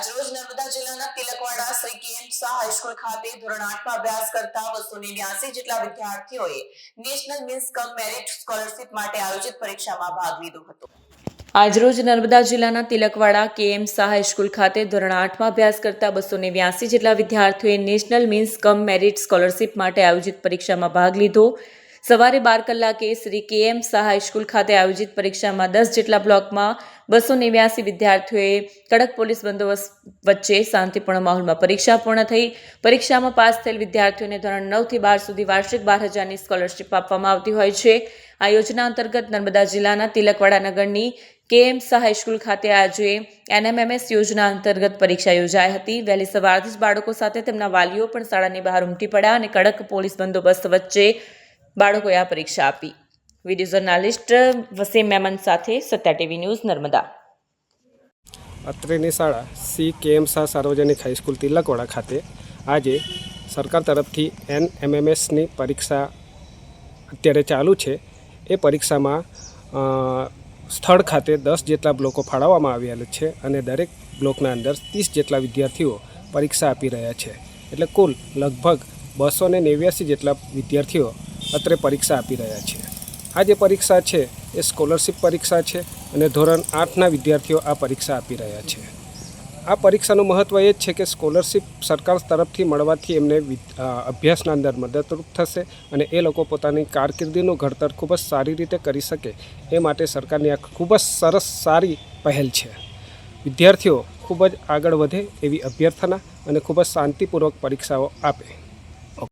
આજરોજ નર્મદા જિલ્લાના તિલકવાડા, શ્રી શાહ હાઈસ્કૂલ ખાતે ધોરણ આઠમાં અભ્યાસ કરતા બસો નેવ્યાસી જેટલા વિદ્યાર્થીઓએ national means cum merit scholarship માટે આયોજિત પરીક્ષામાં ભાગ લીધો હતો. આજરોજ નર્મદા જિલ્લાના તિલકવાડા કેએમ શાહ હાઈસ્કૂલ ખાતે ધોરણ આઠમાં અભ્યાસ કરતા બસો નેવ્યાસી જેટલા વિદ્યાર્થીઓએ national means cum merit scholarship માટે આયોજિત પરીક્ષામાં ભાગ લીધો. સવારે બાર કલાકે શ્રી કે એમ શાહ હાઈસ્કૂલ ખાતે આયોજિત પરીક્ષામાં દસ જેટલા બ્લોકમાં બસો નેવ્યાસી વિદ્યાર્થીઓએ કડક પોલીસ બંદોબસ્ત વચ્ચે શાંતિપૂર્ણ માહોલમાં પરીક્ષા પૂર્ણ થઈ. પરીક્ષામાં પાસ થયેલ વિદ્યાર્થીઓને ધોરણ નવથી બાર સુધી વાર્ષિક બાર હજારની સ્કોલરશીપ આપવામાં આવતી હોય છે. આ યોજના અંતર્ગત નર્મદા જિલ્લાના તિલકવાડા નગરની કેએમ શાહ હાઈસ્કૂલ ખાતે આજે એનએમએમએસ યોજના અંતર્ગત પરીક્ષા યોજાઈ હતી. વહેલી સવારથી જ બાળકો સાથે તેમના વાલીઓ પણ શાળાની બહાર ઉમટી પડ્યા અને કડક પોલીસ બંદોબસ્ત વચ્ચે બાળકોએ આ પરીક્ષા આપી. વીડિયો જર્નાલિસ્ટ વસીમ મેમન સાથે સત્યા ટીવી ન્યૂઝ નર્મદા. અત્રેની શાળા સી કે એમ શાહ સાર્વજનિક હાઈસ્કૂલ તિલકવાડા ખાતે આજે સરકાર તરફથી એન એમએમએસની પરીક્ષા અત્યારે ચાલુ છે. એ પરીક્ષામાં સ્થળ ખાતે દસ જેટલા બ્લોકો ફાળવવામાં આવેલા છે અને દરેક બ્લોકના અંદર ત્રીસ જેટલા વિદ્યાર્થીઓ પરીક્ષા આપી રહ્યા છે. એટલે કુલ લગભગ બસો ને નેવ્યાસી જેટલા વિદ્યાર્થીઓ અત્રે પરીક્ષા આપી રહ્યા છે. આ જે પરીક્ષા છે, એ સ્કોલરશિપ પરીક્ષા છે અને ધોરણ આઠના વિદ્યાર્થીઓ આ પરીક્ષા આપી રહ્યા છે. આ પરીક્ષાનું મહત્ત્વ એ જ છે કે સ્કોલરશિપ સરકાર તરફથી મળવાથી એમને અભ્યાસના અંદર મદદરૂપ થશે અને એ લોકો પોતાની કારકિર્દીનું ઘડતર ખૂબ જ સારી રીતે કરી શકે એ માટે સરકારની આ ખૂબ જ સરસ સારી પહેલ છે. વિદ્યાર્થીઓ ખૂબ જ આગળ વધે એવી અભ્યર્થના અને ખૂબ જ શાંતિપૂર્વક પરીક્ષાઓ આપે.